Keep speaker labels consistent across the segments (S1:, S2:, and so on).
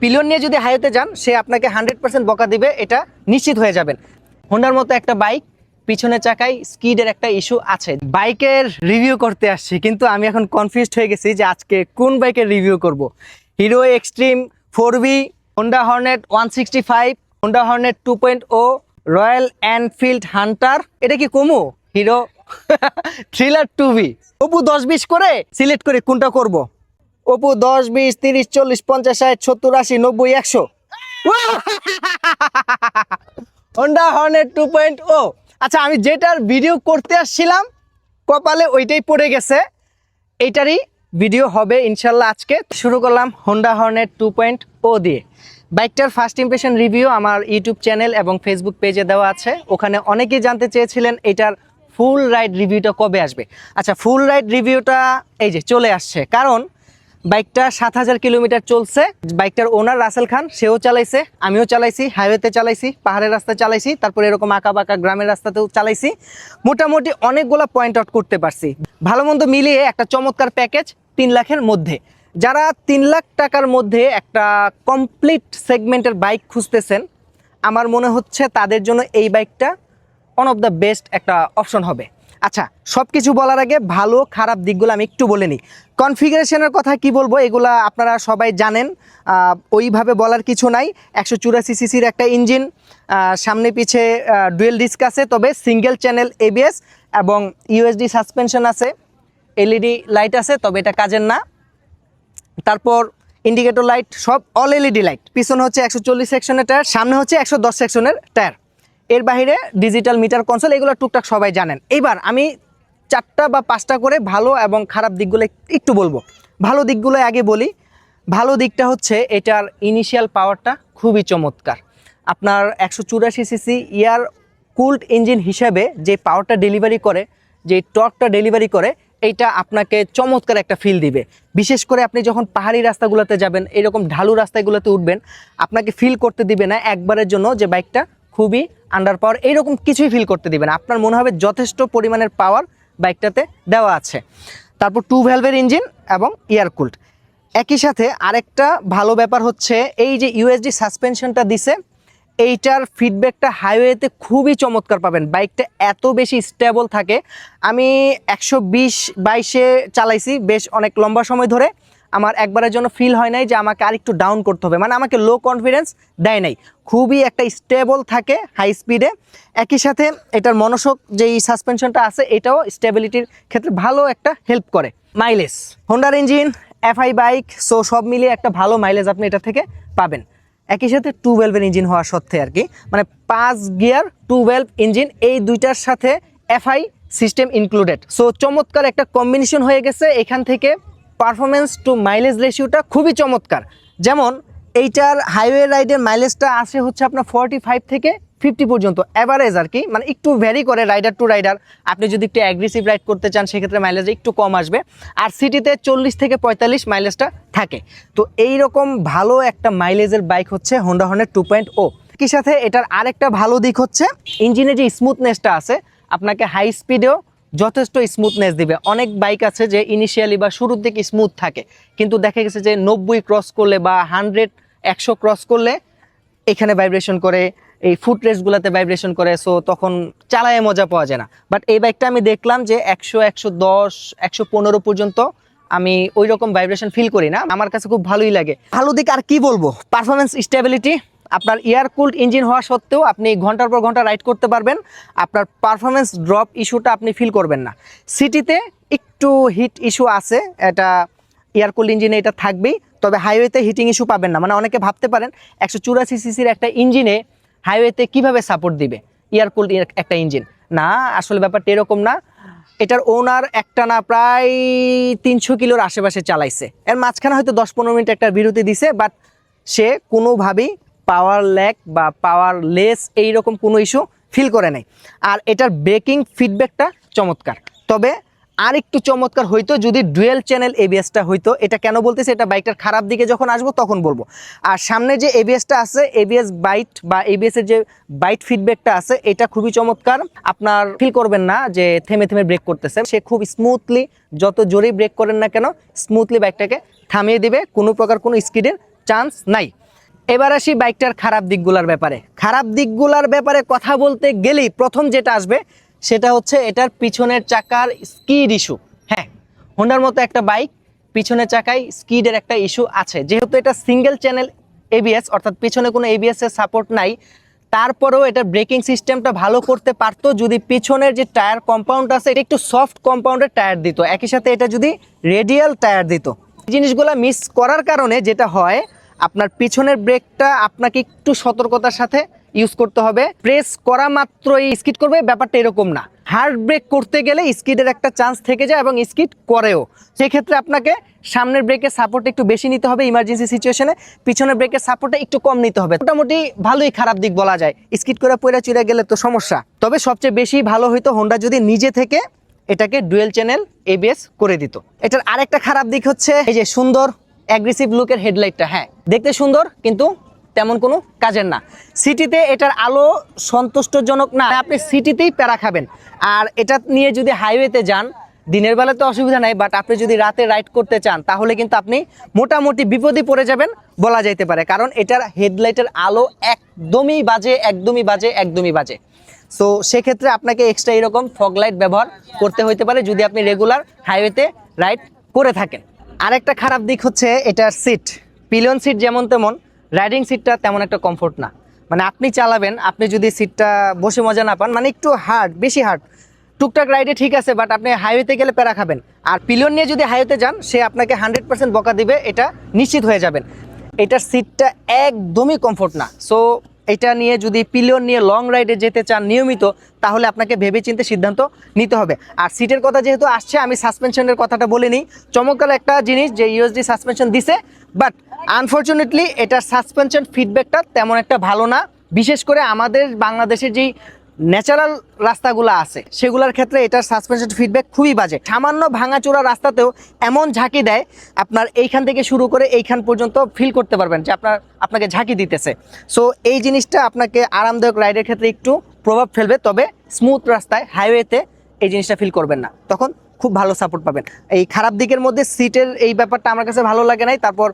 S1: Pillion নিয়ে যদি হাইওয়েতে যান, সে আপনাকে হান্ড্রেড পার্সেন্ট বকা দিবে, এটা নিশ্চিত হয়ে যাবেন। হোন্ডার মতো একটা বাইক পিছনের চাকায় স্কিডের একটা ইস্যু আছে। বাইকের রিভিউ করতে আসছি, কিন্তু আমি এখন কনফিউজড হয়ে গেছি যে আজকে কোন বাইকের রিভিউ করব। Hero Xtreme four V Honda Hornet one sixty five Honda Hornet two point O Royal Enfield Hunter এটা কি কমু? হিরো থ্রিলার টু বি অপু দশ বিশ করে সিলেক্ট করে কোনটা করব? অপু দশ, বিশ, তিরিশ, চল্লিশ, পঞ্চাশ, ষাট, সত্তর, আশি, নব্বই, একশো। হন্ডা হর্নের টু পয়েন্ট ও আচ্ছা আমি যেটার ভিডিও করতে আসছিলাম, কপালে ওইটাই পড়ে গেছে। এইটারই ভিডিও হবে ইনশাল্লাহ আজকে। শুরু করলাম হন্ডা হর্নের টু পয়েন্ট ও দিয়ে। বাইকটার ফার্স্ট ইমপ্রেশন রিভিউ আমার ইউটিউব চ্যানেল এবং ফেসবুক পেজে দেওয়া আছে। ওখানে অনেকেই জানতে চেয়েছিলেন এটার ফুল রাইড রিভিউটা কবে আসবে। আচ্ছা ফুল রাইড রিভিউটা এই যে চলে আসছে। কারণ বাইকটা সাত হাজার কিলোমিটার চলছে। বাইকটার ওনার রাসেল খান, সেও চালাইছে, আমিও চালাইছি হাইওয়েতে চালাইছি, পাহাড়ের রাস্তা চালাইছি, তারপরে এরকম আঁকা বাঁকা গ্রামের রাস্তাতেও চালাইছি। মোটামুটি অনেকগুলো পয়েন্ট আউট করতে পারছি। ভালো মন্দ মিলিয়ে একটা চমৎকার প্যাকেজ তিন লাখের মধ্যে। যারা তিন লাখ টাকার মধ্যে একটা কমপ্লিট সেগমেন্টের বাইক খুঁজতেছেন, আমার মনে হচ্ছে তাদের জন্য এই বাইকটা ওয়ান অফ দ্য বেস্ট একটা অপশন হবে। আচ্ছা সব কিছু বলার আগে ভালো, খারাপ দিকগুলো আমি একটু বলে নিই। কনফিগারেশনের কথা কি বলব? এগুলা আপনারা সবাই জানেন। ওইভাবে বলার কিছু নাই। একশো চুরাশি সিসির একটা ইঞ্জিন। সামনে পিছে ডুয়েল ডিস্ক আছে, তবে সিঙ্গেল চ্যানেল এবিএস এবং ইউএসডি সাসপেনশন আছে। এলইডি লাইট আছে, তবে এটা কাজের না। তারপর ইন্ডিকেটর লাইট, সব অল এলইডি লাইট। পিছনে হচ্ছে একশো চল্লিশ সেকশনের টায়ার, সামনে হচ্ছে একশো দশ সেকশনের টায়ার। এর বাইরে ডিজিটাল মিটার কনসোল এগুলো টুকটাক সবাই জানেন। এইবার আমি চারটা বা পাঁচটা করে ভালো এবং খারাপ দিকগুলো একটু বলব। ভালো দিকগুলো আগে বলি। ভালো দিকটা হচ্ছে এটার ইনিশিয়াল পাওয়ারটা খুবই চমৎকার। আপনার একশো চুরাশি সিসি ইয়ার কুল্ড ইঞ্জিন হিসাবে যে পাওয়ারটা ডেলিভারি করে, যে টর্কটা ডেলিভারি করে, এইটা আপনাকে চমৎকার একটা ফিল দিবে। বিশেষ করে আপনি যখন পাহাড়ি রাস্তাগুলোতে যাবেন, এরকম ঢালু রাস্তাগুলোতে উঠবেন, আপনাকে ফিল করতে দিবে না একবারের জন্য যে বাইকটা খুবই আন্ডার পাওয়ার, এইরকম কিছুই ফিল করতে দিবে না। আপনার মনে হবে যথেষ্ট পরিমাণের পাওয়ার বাইকটাতে দেওয়া আছে। তারপর টু ভ্যালভের ইঞ্জিন এবং এয়ার কুল্ড একই সাথে আরেকটা ভালো ব্যাপার হচ্ছে, এই যে ইউএসডি সাসপেনশনটা দিছে, এইটার ফিডব্যাকটা হাইওয়েতে খুবই চমৎকার পাবেন। বাইকটা এত বেশি স্টেবল থাকে। আমি একশো বিশ বাইশে চালাইছি বেশ অনেক লম্বা সময় ধরে। আমার একবারের জন্য ফিল হয় নাই যে আমাকে আরেকটু ডাউন করতে হবে। মানে আমাকে লো কনফিডেন্স দেয় নাই। খুবই একটা স্টেবল থাকে হাই স্পিডে একই সাথে এটার মনোসক যেই সাসপেনশনটা আছে, এটাও স্টেবিলিটির ক্ষেত্রে ভালো একটা হেল্প করে। মাইলেজ হোন্ডার ইঞ্জিন এফআই বাইক সো সব মিলিয়ে একটা ভালো মাইলেজ আপনি এটা থেকে পাবেন। একই সাথে টু ভেলভের ইঞ্জিন হওয়া সত্ত্বে আর কি। মানে পাঁচ গিয়ার টু ভেলভ ইঞ্জিন এই দুইটার সাথে এফআই সিস্টেম ইনক্লুডেড সো চমৎকার একটা কম্বিনেশন হয়ে গেছে এখান থেকে। পারফরমেন্স টু মাইলেজ রেশিওটা খুবই চমৎকার। যেমন, এইটার হাইওয়ে রাইডের মাইলেজটা আসে হচ্ছে আপনার ফর্টি ফাইভ থেকে ফিফটি পর্যন্ত। অ্যাভারেজ আর কি মানে একটু ভ্যারি করে রাইডার টু রাইডার আপনি যদি একটু অ্যাগ্রেসিভ রাইড করতে চান, সেক্ষেত্রে মাইলেজ একটু কম আসবে। আর সিটিতে চল্লিশ থেকে পঁয়তাল্লিশ মাইলেজটা থাকে। তো এই রকম ভালো একটা মাইলেজের বাইক হচ্ছে হোন্ডা হর্নের টু পয়েন্ট ও কি সাথে এটার আরেকটা ভালো দিক হচ্ছে ইঞ্জিনের যে স্মুথনেসটা আছে, আপনাকে হাই স্পিডেও যথেষ্ট স্মুথনেস দিবে। অনেক বাইক আছে যে ইনিশিয়ালি বা শুরুর দিকে স্মুথ থাকে, কিন্তু দেখা গেছে যে নব্বই ক্রস করলে বা হান্ড্রেড একশো ক্রস করলে এখানে ভাইব্রেশন করে, এই ফুট রেসগুলোতে ভাইব্রেশন করে সো তখন চালায় মজা পাওয়া যায় না। বাট এই বাইকটা আমি দেখলাম যে একশো একশো দশ, একশো পনেরো পর্যন্ত আমি ওই রকম ভাইব্রেশন ফিল করি না। আমার কাছে খুব ভালোই লাগে। ভালো দিক আর কি বলব? পারফরমেন্স স্টেবিলিটি আপনার এয়ার কুলড ইঞ্জিন হওয়া সত্ত্বেও আপনি ঘণ্টার পর ঘণ্টা রাইড করতে পারবেন। আপনার পারফরমেন্স ড্রপ ইস্যুটা আপনি ফিল করবেন না। সিটিতে একটু হিট ইস্যু আছে, এটা এয়ার ইঞ্জিনে এটা থাকবেই, তবে হাইওয়েতে হিটিং ইস্যু পাবেন না। মানে অনেকে ভাবতে পারেন, একশো চুরাশি সিসির একটা ইঞ্জিনে হাইওয়েতে কীভাবে সাপোর্ট দিবে এয়ার কুল একটা ইঞ্জিন? না, আসলে ব্যাপারটা এরকম না। এটার ওনার একটা না প্রায় তিনশো কিলোর আশেপাশে চালাইছে। এর মাঝখানে হয়তো দশ পনেরো মিনিট একটা বিরতি দিছে বাট সে কোনোভাবেই পাওয়ার ল্যাক বা পাওয়ার লেস এইরকম কোনো ইস্যু ফিল করে নাই। আর এটার ব্রেকিং ফিডব্যাকটা চমৎকার। তবে আর একটু চমৎকার হইতো যদি ডুয়েল চ্যানেল এবিএসটা হইতো, এটা কেন বলতেছে? এটা বাইকটার খারাপ দিকে যখন আসব তখন বলব। আর সামনে যে এবিএসটা আছে এবিএস বাইট বা এবিএস এর যে বাইট ফিডব্যাকটা আছে, এটা খুবই চমৎকার। আপনার ফিল করবেন না যে থেমে থেমে ব্রেক করতেছে। সে খুব স্মুথলি যত জোরেই ব্রেক করেন না কেন স্মুথলি বাইকটাকে থামিয়ে দিবে। কোনো প্রকার কোনো স্কিডের চান্স নাই। এবার আসি বাইকটার খারাপ দিকগুলার ব্যাপারে। খারাপ দিকগুলোর ব্যাপারে কথা বলতে গেলেই প্রথম যেটা আসবে, সেটা হচ্ছে এটার পিছনের চাকার স্কিড ইস্যু। হ্যাঁ হোন্ডার মতো একটা বাইক, পিছনের চাকায় স্কিডের একটা ইস্যু আছে। যেহেতু এটা সিঙ্গেল চ্যানেল এবিএস অর্থাৎ পিছনে কোনো এবিএস এর সাপোর্ট নাই, তারপরেও এটা ব্রেকিং সিস্টেমটা ভালো করতে পারতো যদি পিছনের যে টায়ার কম্পাউন্ড আছে, এটা একটু সফট কম্পাউন্ডের টায়ার দিত। একই সাথে এটা যদি রেডিয়াল টায়ার দিত। জিনিসগুলো মিস করার কারণে যেটা হয় আপনার পিছনের ব্রেকটা আপনাকে একটু সতর্কতার সাথে ইউজ করতে হবে। প্রেস করা মাত্রই স্কিড করবে, ব্যাপারটা এরকম না। হার্ড ব্রেক করতে গেলে স্কিডের একটা চান্স থেকে যায় এবং স্কিড করেও। সেক্ষেত্রে আপনাকে সামনের ব্রেকের সাপোর্ট একটু বেশি নিতে হবে ইমার্জেন্সি সিচুয়েশনে পিছনের ব্রেকের সাপোর্টটা একটু কম নিতে হবে। মোটামুটি ভালোই খারাপ দিক বলা যায়। স্কিড করে পয়রা চিরা গেলে তো সমস্যা। তবে সবচেয়ে বেশি ভালো হইতো হোন্ডা যদি নিজে থেকে এটাকে ডুয়েল চ্যানেল এবিএস করে দিত। এটার আরেকটা খারাপ দিক হচ্ছে, এই যে সুন্দর অ্যাগ্রেসিভ লুকের হেডলাইটটা হ্যাঁ। দেখতে সুন্দর, কিন্তু তেমন কোনো কাজের না। সিটিতে এটার আলো সন্তুষ্টজনক না, আপনি সিটিতেই প্যারা খাবেন। আর এটা নিয়ে যদি হাইওয়েতে যান, দিনের বেলা তো অসুবিধা নাই বাট আপনি যদি রাতে রাইড করতে চান, তাহলে কিন্তু আপনি মোটামুটি বিপদে পড়ে যাবেন বলা যাইতে পারে, কারণ এটার হেডলাইটের আলো একদমই বাজে একদমই বাজে একদমই বাজে। সো সেক্ষেত্রে আপনাকে এক্সট্রা এরকম ফগ লাইট ব্যবহার করতে হইতে পারে, যদি আপনি রেগুলার হাইওয়েতে রাইড করে থাকেন। আরেকটা খারাপ দিক হচ্ছে এটার সিট পিলিয়ন সিট যেমন তেমন রাইডিং সিটটা তেমন একটা কমফোর্ট না। মানে আপনি চালাবেন, আপনি যদি সিটটা বসে মজা না পান মানে একটু হার্ড বেশি হার্ড টুকটাক রাইডে ঠিক আছে বাট আপনি হাইওয়েতে গেলে প্যারা খাবেন। আর পিলিয়ন নিয়ে যদি হাইওয়েতে যান, সে আপনাকে হান্ড্রেড পার্সেন্ট বকা দিবে, এটা নিশ্চিত হয়ে যাবেন। এটার সিটটা একদমই কমফোর্ট না। সো এটা নিয়ে যদি পিলিয়ন নিয়ে লং রাইডে যেতে চান নিয়মিত, তাহলে আপনাকে ভেবে ভেবেচিন্তে সিদ্ধান্ত নিতে হবে। আর সিটের কথা যেহেতু আসছে, আমি সাসপেনশনের কথাটা বলে নিই। চমৎকার একটা জিনিস যে ইউএসডি সাসপেনশন দিছে বাট আনফর্চুনেটলি এটার সাসপেনশন ফিডব্যাকটা তেমন একটা ভালো না। বিশেষ করে আমাদের বাংলাদেশের যেই ন্যাচারাল রাস্তাগুলো আছে। সেগুলোর ক্ষেত্রে এটার সাসপেনশন ফিডব্যাক খুবই বাজে। সামান্য ভাঙাচোরা রাস্তাতেও এমন ঝাঁকি দেয়, আপনার এইখান থেকে শুরু করে এইখান পর্যন্ত ফিল করতে পারবেন যে আপনার, আপনাকে ঝাঁকি দিতেছে। সো এই জিনিসটা আপনাকে আরামদায়ক রাইডের ক্ষেত্রে একটু প্রভাব ফেলবে, তবে স্মুথ রাস্তায় হাইওয়েতে এই জিনিসটা ফিল করবেন না। তখন খুব ভালো সাপোর্ট পাবেন। এই খারাপ দিকের মধ্যে সিটের এই ব্যাপারটা আমার কাছে ভালো লাগে নাই। তারপর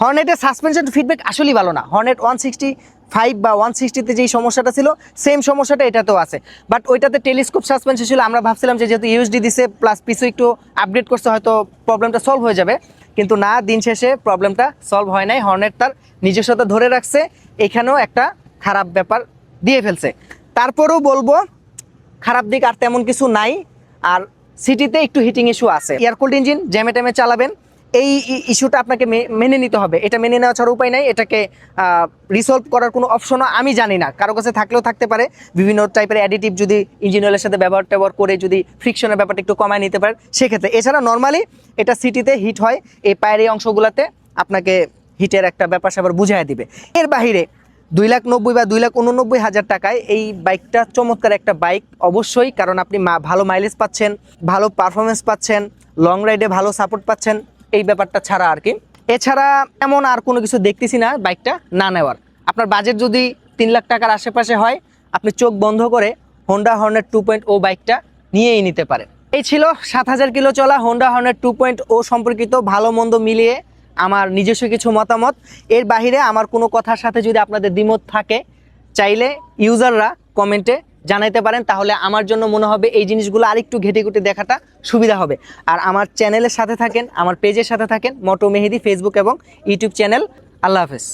S1: হর্নেটের সাসপেনশন ফিডব্যাক আসলেই ভালো না। হর্নেট ওয়ান সিক্সটি ফাইভ বা ওয়ান সিক্সটিতে যেই সমস্যাটা ছিল সেম সমস্যাটা এটাতেও আছে। বাট ওইটাতে টেলিস্কোপ সাসপেনশন ছিল, আমরা ভাবছিলাম যে যেহেতু ইউএসডি দিছে প্লাস পিছু একটু আপডেট করছে, হয়তো প্রবলেমটা সলভ হয়ে যাবে। কিন্তু না, দিন শেষে প্রবলেমটা সলভ হয় নাই। হর্নেট তার নিজস্বতা ধরে রাখছে, এখানেও একটা খারাপ ব্যাপার দিয়ে ফেলছে। তারপরেও বলব, খারাপ দিক আর তেমন কিছু নাই। আর সিটিতে একটু হিটিং ইস্যু আছে। এয়ারকুল্ড ইঞ্জিন জ্যামে ট্যামে চালাবেন। এই ইস্যুটা আপনাকে মেনে নিতে হবে। এটা মেনে নেওয়া ছাড়া উপায় নাই। এটাকে রিসলভ করার কোনো অপশনও আমি জানি না। কারও কাছে থাকলেও থাকতে পারে। বিভিন্ন টাইপের অ্যাডিটিভ যদি ইঞ্জিনিয়ারের সাথে ব্যবহার ট্যাবহার করে যদি ফ্রিকশনের ব্যাপারটা একটু কমায় নিতে পারে, সেক্ষেত্রে। এছাড়া নর্মালি এটা সিটিতে হিট হয়। এই পায়ের এই অংশগুলোতে আপনাকে হিটের একটা ব্যাপার স্যাপার বুঝাই দিবে। এর বাহিরে দুই লাখ নব্বই বা দুই লাখ উননব্বই হাজার টাকায় এই বাইকটা চমৎকার একটা বাইক অবশ্যই, কারণ আপনি ভালো মাইলেজ পাচ্ছেন, ভালো পারফরমেন্স পাচ্ছেন লং রাইডে ভালো সাপোর্ট পাচ্ছেন। এই ব্যাপারটা ছাড়া আর কি। এছাড়া এমন আর কোনো কিছু দেখতেছি না বাইকটা না নেওয়ার। আপনার বাজেট যদি তিন লাখ টাকার আশেপাশে হয়, আপনি চোখ বন্ধ করে Honda Hornet two point O বাইকটা নিয়েই নিতে পারেন। এই ছিল সাত হাজার কিলো চলা Honda Hornet two point O সম্পর্কিত ভালো মন্দ মিলিয়ে আমার নিজস্ব কিছু মতামত। এর বাহিরে আমার কোনো কথার সাথে যদি আপনাদের দ্বিমত থাকে, চাইলে ইউজাররা কমেন্টে জানাইতে পারেন, তাহলে আমার জন্য মনে হবে এই জিনিসগুলো আরেকটু ঘেটে ঘুটে দেখাটা সুবিধা হবে। আর আমার চ্যানেলের সাথে থাকেন, আমার পেজের সাথে থাকেন মটো মেহেদি ফেসবুক এবং ইউটিউব চ্যানেল। আল্লাহ হাফেজ।